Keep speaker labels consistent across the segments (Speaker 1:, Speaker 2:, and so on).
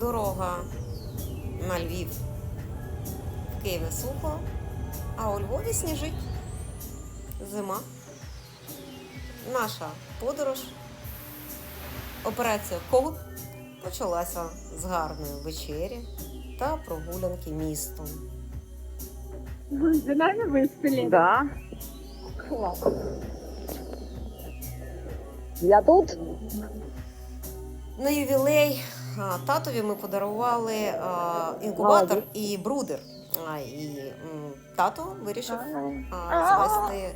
Speaker 1: дорога на Львів в Києві сухо, а у Львові сніжить. Зима. Наша подорож, операція Когут почалася з гарної вечері та прогулянки містом.
Speaker 2: Вы за нами?
Speaker 3: Да.
Speaker 2: Класс.
Speaker 3: Я тут.
Speaker 1: На ювілей татові ми подарували а, інкубатор і брудер. І тато вирішив а, завести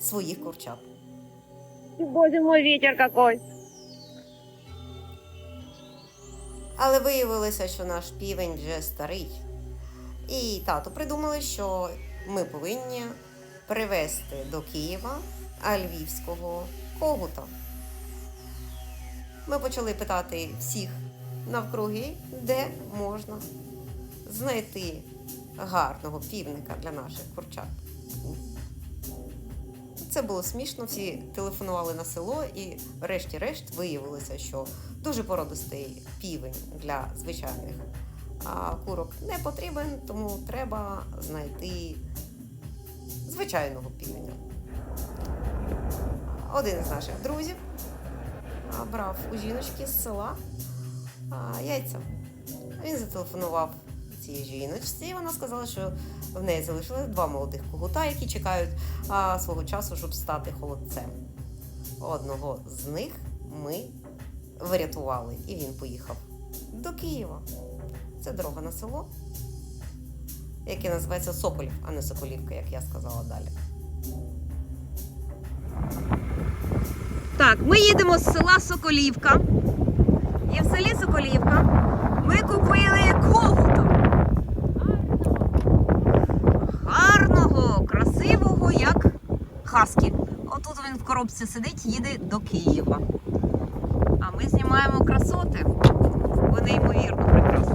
Speaker 1: своїх курчат.
Speaker 2: Боже мой, ветер какой.
Speaker 1: Але виявилося, що наш півень вже старий. І тато придумали, що ми повинні привезти до Києва львівського когута. Ми почали питати всіх навкруги, де можна знайти гарного півника для наших курчат. Це було смішно, всі телефонували на село, і врешті-решт виявилося, що дуже породистий півень для звичайних курок не потрібен, тому треба знайти звичайного півня. Один з наших друзів брав у жіночки з села а, яйця. Він зателефонував цій жіночці, і вона сказала, що в неї залишилось два молодих когута, які чекають а, свого часу, щоб стати холодцем. Одного з них ми врятували, і він поїхав до Києва. Це дорога на село, яке називається Соколів, а не Соколівка, як я сказала далі. Так, ми їдемо з села Соколівка. І в селі Соколівка ми купили когута. Гарного, красивого, як хаски. Отут він в коробці сидить, їде до Києва. А ми знімаємо красоти. Вони ймовірно прекрасні.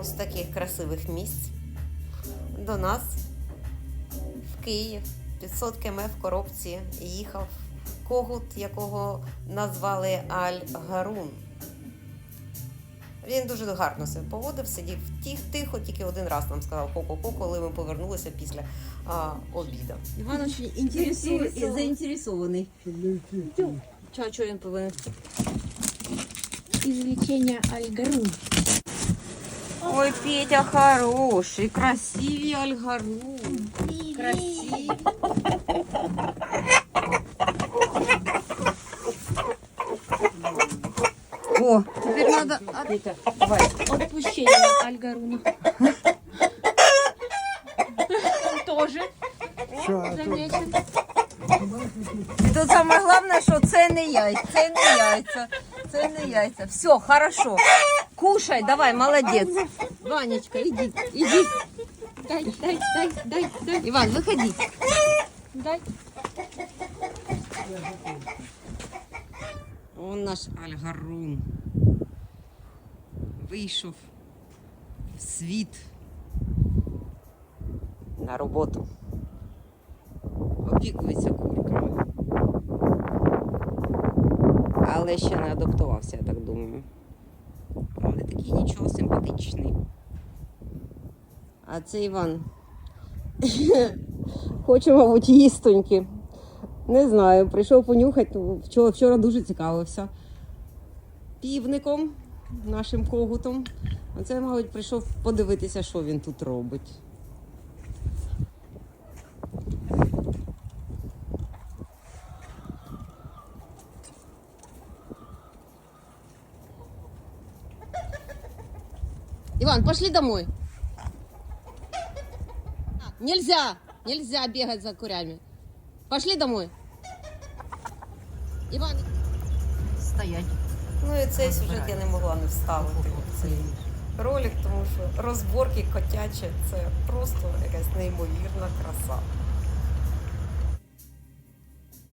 Speaker 1: Ось таких красивих місць до нас в Київ 500 км в коробці їхав когут, якого назвали Аль-Гарун. Він дуже гарно себе поводив, сидів тих, тихо, тільки один раз нам сказав ко-ко-ко, коли ми повернулися після а, обіду.
Speaker 4: Іванович інтересує, заінтересований. Чого, чого він повинен?
Speaker 2: Извлечение Альгарун.
Speaker 1: Ой, Петя хороший, красивый Альгарун. Красивый. Надо от-
Speaker 2: Отпущение Альгаруна. Тоже. Замечен.
Speaker 1: І тут саме головне, що це не яйця, це не яйця, це не яйця. Все, хорошо. Кушай, давай, молодець. Ванечка, иди, иди.
Speaker 2: Дай, дай, дай, дай, дай,
Speaker 1: Иван, выходи.
Speaker 2: дай.
Speaker 1: Он наш Альгарун. Вийшов в світ на роботу. Опікується курками. Але ще не адаптувався, я так думаю. Але такий нічого симпатичний. А це Іван. Хоче, мабуть, їстоньки. Не знаю, прийшов понюхати, ну, вчора, вчора дуже цікавився півником, нашим когутом. Оце, мабуть, прийшов подивитися, що він тут робить. Иван, пошли домой. Нельзя, нельзя бегать за курями. Пошли домой. Іван. Стоять. Ну і цей сюжет я не могла не вставити в цей ролик, тому що розборки котячі це просто якась неймовірна краса.